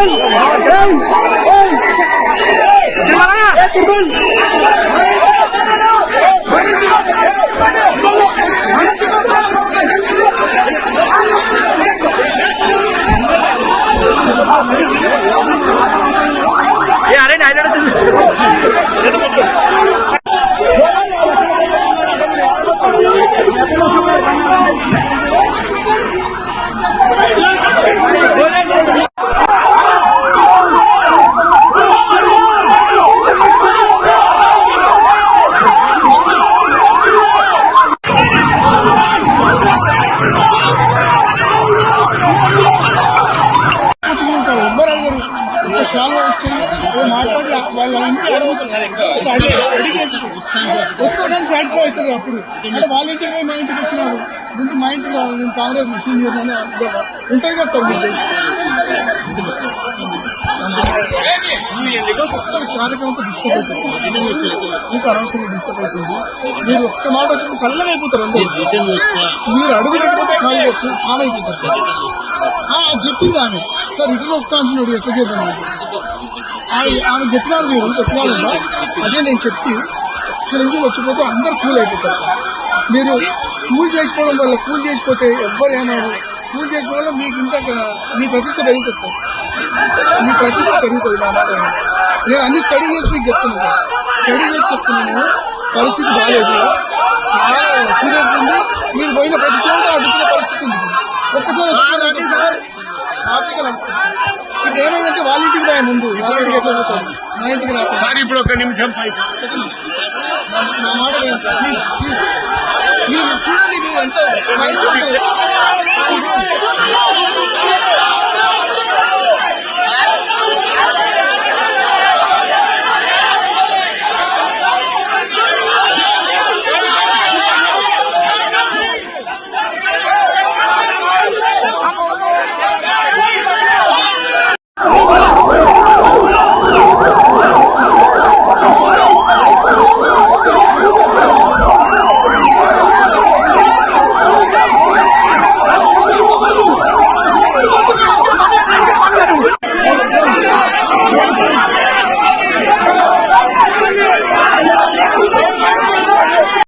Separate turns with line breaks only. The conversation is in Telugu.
Tribun! Tribun! Tribun!
Ya Tribun! Ya, ada nak ada tu. షాల్వా వేసుకుని ఏదో మాట్లాడి వాళ్ళ ఇంటి అడుగుతున్నారు అడిగి అడిగేసి వస్తాడని సాటిస్ఫై అవుతారు అప్పుడు. అంటే వాళ్ళ ఇంటికి పోయి మా ఇంటికి వచ్చినారు. ముందు మా ఇంటికి రావాలి. నేను కాంగ్రెస్ సీనియర్ అని ఉంటాయి కదా సార్ మీరు? కార్యక్రమంతో డిస్టర్బ్ అవుతుంది సార్. మీకు అనవసరంగా డిస్టర్బ్ అవుతుంది. మీరు ఒక్క మాట వచ్చి చల్లగా అయిపోతారు అందరూ. మీరు అడుగు పెట్టకపోతే కాలు చెప్పు ఆమె అయిపోతారు సార్. చెప్పింది ఆమె సార్ రిటర్న్ వస్తా అంటున్నాడు ఎట్లా చేద్దాం ఆమె చెప్పినారు మీరు చెప్పినారు అదే నేను చెప్తే ఇక్కడ నుంచి వచ్చిపోతే అందరు కూల్ అయిపోతారు సార్. మీరు కూల్ చేసుకోవడం వల్ల కూల్ చేసిపోతే ఎవ్వరు ఏమన్నారు కూల్ చేసుకోవడం వల్ల మీకు ఇంకా మీ ప్రతిష్ట పెరుగుతుంది సార్. మీ ప్రతిష్ట పెరుగుతుంది నా మాట నేను అన్ని స్టడీ చేసి మీకు చెప్తున్నాను సార్. స్టడీ చేసి చెప్తున్నాను పరిస్థితి బాగాలేదు చాలా సీరియస్ ఉంది. మీరు పోయిన ప్రతి చోట అడుగుతున్న పరిస్థితి ఉంది. ఒక్కసారి వచ్చి సార్ హ్యాపీగా నడుస్తుంది ఇప్పుడు ఏమైందంటే వాళ్ళ ఇంటికి రాయ ముందు వాళ్ళ ఇంటికి ఎట్లా పోతాడు మా ఇంటికి రా
సార్ ఇప్పుడు ఒక నిమిషం పై
నా నా మాట వినండి సార్ ప్లీజ్ ప్లీజ్ మీరు చూడండి మీరు ఎంత మా ఇంటికి